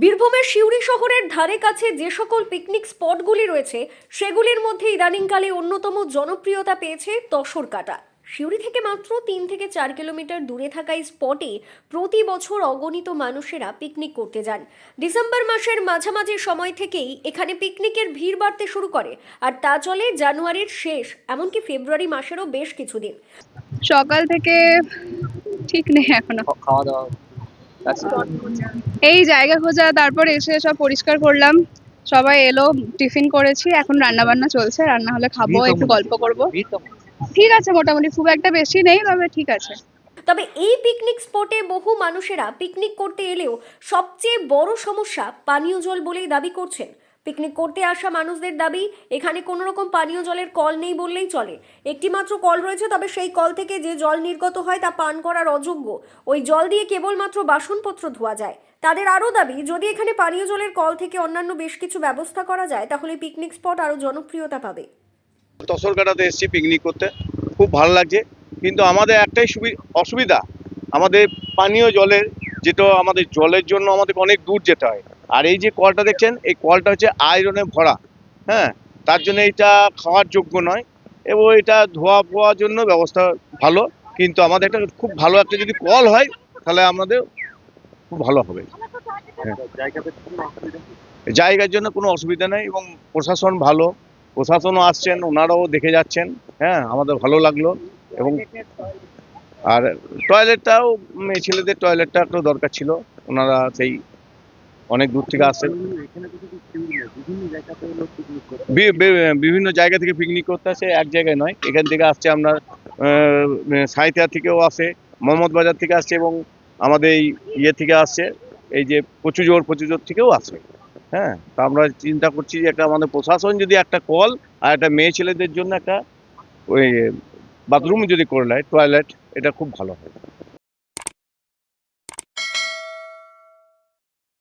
বীরভূমের সিউড়ি শহরের ধারে কাছে যে সকল পিকনিক স্পটগুলি রয়েছে সেগুলির মধ্যে ইদানিংকালে অন্যতম জনপ্রিয়তা পেয়েছে তসর কাটা। সিউড়ি থেকে মাত্র তিন থেকে চার কিলোমিটার দূরে থাকা এই স্পটে প্রতি বছর অগণিত মানুষেরা পিকনিক করতে যান। ডিসেম্বর মাসের মাঝামাঝি সময় থেকেই এখানে পিকনিকের ভিড় বাড়তে শুরু করে আর তা চলে জানুয়ারির শেষ এমনকি ফেব্রুয়ারি মাসেরও বেশ কিছুদিন। সকাল থেকে ঠিক নেই এখনও। খাওয়া দাওয়া এই জায়গা খোঁজা তারপর এসে সব পরিষ্কার করলাম। সবাই এলো টিফিন করেছি এখন রান্না বান্না চলছে। রান্না হলে খাব একটু গল্প করব। ঠিক আছে মোটামুটি খুব একটা বেশি নেই তবে ঠিক আছে। তবে এই পিকনিক স্পটে বহু মানুষেরা পিকনিক করতে এলেও সবচেয়ে বড় সমস্যা পানীয় জল বলেই দাবি করছেন। পিকনিক করতে আসা মানুষদের দাবি, এখানে কোনো রকম পানীয় জলের কল নেই বললেই চলে। একটি মাত্র কল রয়েছে, তবে সেই কল থেকে যে জল নির্গত হয় তা পান করার অযোগ্য। ওই জল দিয়ে কেবলমাত্র বাসনপত্র ধোয়া যায়। তাদের আরও দাবি, যদি এখানে পানীয় জলের কল থেকে অন্যান্য বেশ কিছু ব্যবস্থা করা যায়, তাহলে পিকনিক স্পট আরও জনপ্রিয়তা পাবে। তসরকাটাতে এসেছি পিকনিক করতে। খুব ভালো লাগছে। কিন্তু আমাদের একটাই সুবি- অসুবিধা, আমাদের পানীয় জলের, যেটা আমাদের জলের জন্য আমাদের অনেক দূর যেতে হয়। আর এই যে কলটা দেখছেন, এই কলটা হচ্ছে আয়রনে ভরা। হ্যাঁ তার জন্য এটা খাওয়ার যোগ্য নয়। এবং এটা ধোয়া পোয়ার জন্য ব্যবস্থা ভালো। কিন্তু আমাদের একটা খুব ভালো একটা যদি কল হয়, তাহলে আমাদের খুব ভালো হবে। হ্যাঁ। জায়গার জন্য কোনো অসুবিধা নেই এবং প্রশাসন ভালো। প্রশাসনও আসছেন, ওনারাও দেখে যাচ্ছেন। হ্যাঁ আমাদের ভালো লাগল। এবং আর টয়লেটটাও মেয়ে ছেলেদের টয়লেটটা একটু দরকার ছিল। ওনারা সেই অনেক দূর থেকে বি- বিভিন্ন জায়গা থেকে পিকনিক করতে আসে, এক জায়গায় নয়। এখান থেকে আসছে আমরা সাঁইথিয়া থেকেও আসে, মোহাম্মদ বাজার থেকে আসছে এবং আমাদের এই ইয়ে থেকে আসছে, এই যে প্রচুজোর প্রচুজোর থেকেও আসে। হ্যাঁ তা আমরা চিন্তা করছি যে একটা আমাদের প্রশাসন যদি একটা কল আর একটা মেয়ে ছেলেদের জন্য একটা ওই, বাথরুম যদি করে নেয় টয়লেট এটা খুব ভালো হয়।